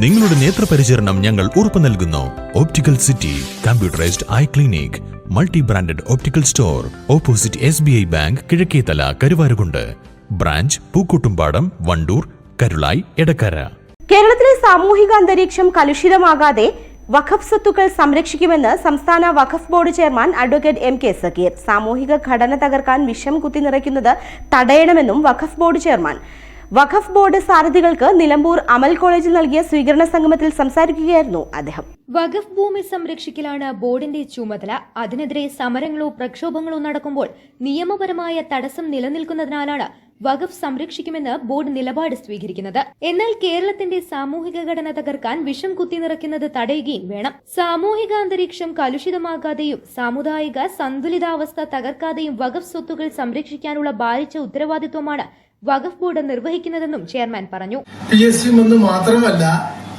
നിങ്ങളുടെ നേത്രപരിചരണം ഞങ്ങൾ ഉറപ്പു നൽകുന്നു. Optical city computerised eye clinic multi branded optical store opposite S B I bank Kizhakkethala Karuvarakundu. Branch Pookkottumpadam Wandoor Karulai Edakkara. കേരളത്തിലെ സാമൂഹിക അന്തരീക്ഷം കലുഷിതമാകാതെ വഖഫ് സ്വത്തുക്കൾ സംരക്ഷിക്കുമെന്ന് സംസ്ഥാന Waqf board chairman advocate M K Zakir. സാമൂഹിക ഘടന തകർക്കാൻ വിഷം കുത്തി നിറയ്ക്കുന്നത് തടയണമെന്നും Waqf board chairman Waqf board സാരഥികൾക്ക് Nilambur Amal കോളേജിൽ നൽകിയ സ്വീകരണ സംഗമത്തിൽ സംസാരിക്കുകയായിരുന്നു അദ്ദേഹം. വഖഫ് ഭൂമി സംരക്ഷിക്കലാണ് ബോർഡിന്റെ ചുമതല. അതിനെതിരെ സമരങ്ങളോ പ്രക്ഷോഭങ്ങളോ നടക്കുമ്പോൾ നിയമപരമായ തടസ്സം നിലനിൽക്കുന്നതിനാലാണ് വഖഫ് സംരക്ഷിക്കുമെന്ന് ബോർഡ് നിലപാട് സ്വീകരിക്കുന്നത്. എന്നാൽ കേരളത്തിന്റെ സാമൂഹിക ഘടന തകർക്കാൻ വിഷം കുത്തി നിറയ്ക്കുന്നത് തടയുകയും വേണം. സാമൂഹിക അന്തരീക്ഷം കലുഷിതമാകാതെയും സാമുദായിക സന്തുലിതാവസ്ഥ തകർക്കാതെയും വഖഫ് സ്വത്തുക്കൾ സംരക്ഷിക്കാനുള്ള ഭാരിച്ച ഉത്തരവാദിത്വമാണ് വഖഫ് ബോർഡ് നിർവഹിക്കുന്നതെന്നും ചെയർമാൻ പറഞ്ഞു. പി എസ് സി എന്ന് മാത്രമല്ല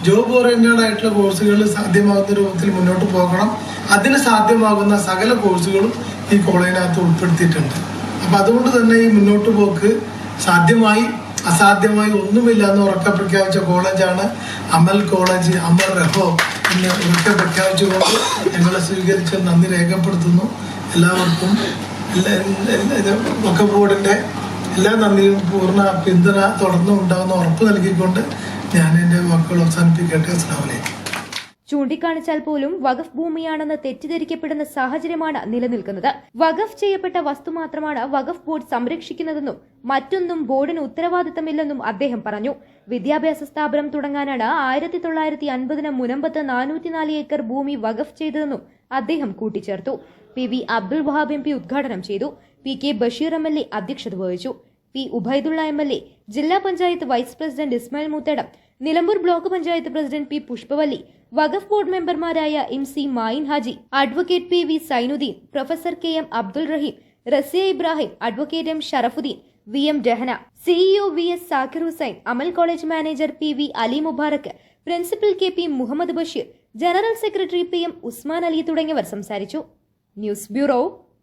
ജോബ് ഓറിയന്റഡ് ആയിട്ടുള്ള കോഴ്സുകൾ സാധ്യമാകുന്ന രൂപത്തിൽ മുന്നോട്ട് പോകണം. അതിന് സാധ്യമാകുന്ന സകല കോഴ്സുകളും ഈ കോളേജിനകത്ത് ഉൾപ്പെടുത്തിയിട്ടുണ്ട്. അപ്പൊ അതുകൊണ്ട് തന്നെ ഈ മുന്നോട്ട് പോക്ക് സാധ്യമായി. അസാധ്യമായി ഒന്നുമില്ല എന്ന് ഉറക്കെ പ്രഖ്യാപിച്ച കോളേജാണ് അമൽ കോളേജ് അമൽ റഹോ എന്ന് ഉറക്കെ പ്രഖ്യാപിച്ചുകൊണ്ട് ഞങ്ങളെ സ്വീകരിച്ച് നന്ദി രേഖപ്പെടുത്തുന്നു. എല്ലാവർക്കും ബോർഡിന്റെ എല്ലാ നന്ദിയും പൂർണ പിന്തുണ തുടർന്നും ഉണ്ടാകുന്ന ഉറപ്പ് നൽകിക്കൊണ്ട് ഞാൻ എന്റെ വാക്കുകൾ അവസാനിപ്പിക്കട്ടെ. അസ്ലാം വലൈക്കും ചൂണ്ടിക്കാണിച്ചാൽ പോലും വഖഫ് ഭൂമിയാണെന്ന് തെറ്റിദ്ധരിക്കപ്പെടുന്ന സാഹചര്യമാണ് നിലനിൽക്കുന്നത്. വഖഫ് ചെയ്യപ്പെട്ട വസ്തു മാത്രമാണ് വഖഫ് ബോർഡ് സംരക്ഷിക്കുന്നതെന്നും മറ്റൊന്നും ബോർഡിന് ഉത്തരവാദിത്തമില്ലെന്നും അദ്ദേഹം പറഞ്ഞു. വിദ്യാഭ്യാസ സ്ഥാപനം തുടങ്ങാനാണ് ആയിരത്തി തൊള്ളായിരത്തി അൻപതിന് മുനമ്പത്ത് നാനൂറ്റിനാല് ഏക്കർ ഭൂമി വഖഫ് ചെയ്തതെന്നും അദ്ദേഹം കൂട്ടിച്ചേർത്തു. P V Abdul Wahab M P ഉദ്ഘാടനം ചെയ്തു. P K Basheer M L A അധ്യക്ഷത വഹിച്ചു. P Ubaidullah M L A ജില്ലാ panchayat vice president Ismail Moothedam Nilambur block panchayat president P Pushpavalli Waqf board മെമ്പർമാരായ M C Mayin Haji advocate P V Sainuddin professor K M Abdul Rahim Rasiya Ibrahim advocate M Sharafuddin V M Rahana CEO V S Zakir Hussain Amal college manager P V Ali Mubarak principal K P Muhammad Basheer general secretary P M Usman Ali തുടങ്ങിയവർ സംസാരിച്ചു. News bureau